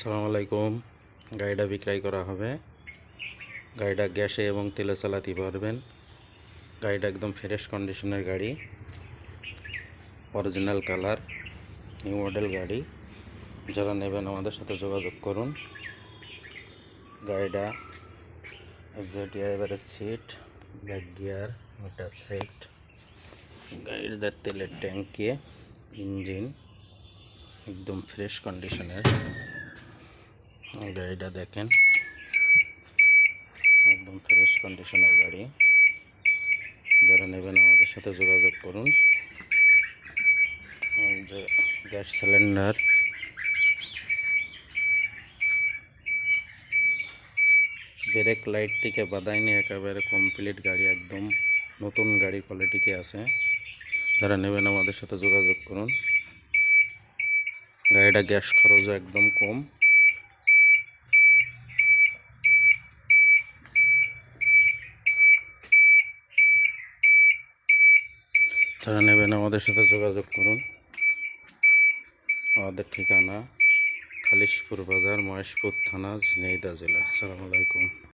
সালাম আলাইকুম। গাড়িটা বিক্রয় করা হবে। গাড়িটা গ্যাসে এবং তেলে চালাতে পারবেন। গাড়িটা একদম ফ্রেশ কন্ডিশনের গাড়ি। অরিজিনাল কালার নিউ মডেল গাড়ি। যারা নেবেন আমাদের সাথে যোগাযোগ করুন। গাড়িটা Z average seat back gear meter set গাড়ির যা তেলের ট্যাঙ্কি ইঞ্জিন একদম ফ্রেশ কন্ডিশনের গাড়িটা দেখেন। একদম ফ্রেশ কন্ডিশনের গাড়ি। যারা নেবেন আমাদের সাথে যোগাযোগ করুন। যে গ্যাস সিলিন্ডার। ব্রেক লাইট থেকে বাদায়নি একেবারে কমপ্লিট গাড়ি, একদম নতুন গাড়ি কোয়ালিটিকে আছে। যারা নেবেন আমাদের সাথে যোগাযোগ করুন। গাড়িটা গ্যাস খরচও একদম কম। যারা নেবেন আমাদের সাথে যোগাযোগ করুন। আমাদের ঠিকানা খালিশপুর বাজার মহেশপুর থানা ঝিনাইদা জেলা। আসসালামু আলাইকুম।